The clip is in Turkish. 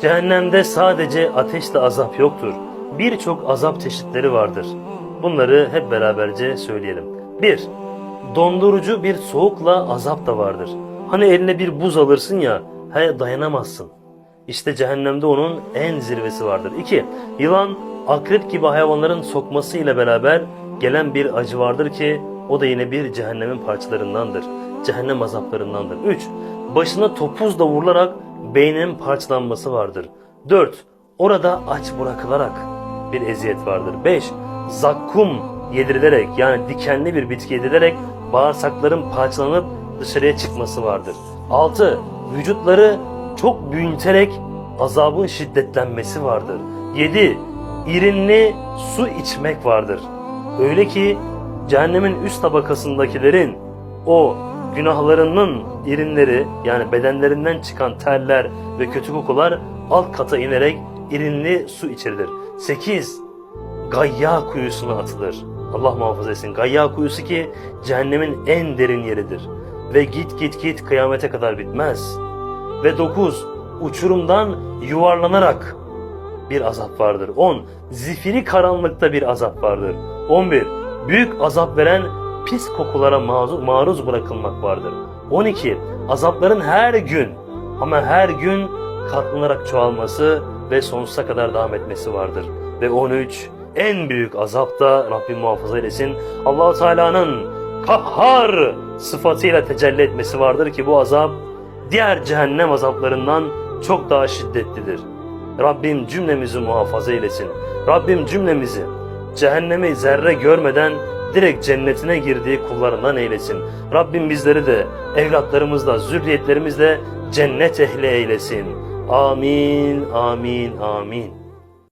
Cehennemde sadece ateşle azap yoktur. Birçok azap çeşitleri vardır. Bunları hep beraberce söyleyelim. 1. Dondurucu bir soğukla azap da vardır. Hani eline bir buz alırsın ya, he dayanamazsın. İşte cehennemde onun en zirvesi vardır. 2. Yılan, akrep gibi hayvanların sokması ile beraber gelen bir acı vardır ki o da yine bir cehennemin parçalarındandır. Cehennem azaplarındandır. 3. Başına topuzla vurularak beynin parçalanması vardır. 4. Orada aç bırakılarak bir eziyet vardır. 5. Zakkum yedirilerek yani dikenli bir bitki yedirilerek bağırsakların parçalanıp dışarıya çıkması vardır. 6. Vücutları çok büyüterek azabın şiddetlenmesi vardır. 7. İrinli su içmek vardır. Öyle ki cehennemin üst tabakasındakilerin o günahlarının irinleri yani bedenlerinden çıkan terler ve kötü kokular alt kata inerek irinli su içirilir. 8. Gayya kuyusuna atılır. Allah muhafaza etsin. Gayya kuyusu ki cehennemin en derin yeridir. Ve git git git kıyamete kadar bitmez. Ve 9. Uçurumdan yuvarlanarak bir azap vardır. 10. Zifiri karanlıkta bir azap vardır. 11. Büyük azap veren pis kokulara maruz, bırakılmak vardır. 12. Azapların her gün ama her gün katlanarak çoğalması ve sonsuza kadar devam etmesi vardır. Ve 13. En büyük azap da Rabbim muhafaza eylesin. Allahu Teala'nın kahhar sıfatıyla tecelli etmesi vardır ki bu azap diğer cehennem azaplarından çok daha şiddetlidir. Rabbim cümlemizi muhafaza eylesin. Rabbim cümlemizi cehennemi zerre görmeden direkt cennetine girdiği kullarından eylesin. Rabbim bizleri de evlatlarımızla, zürriyetlerimizle cennet ehli eylesin. Amin, amin, amin.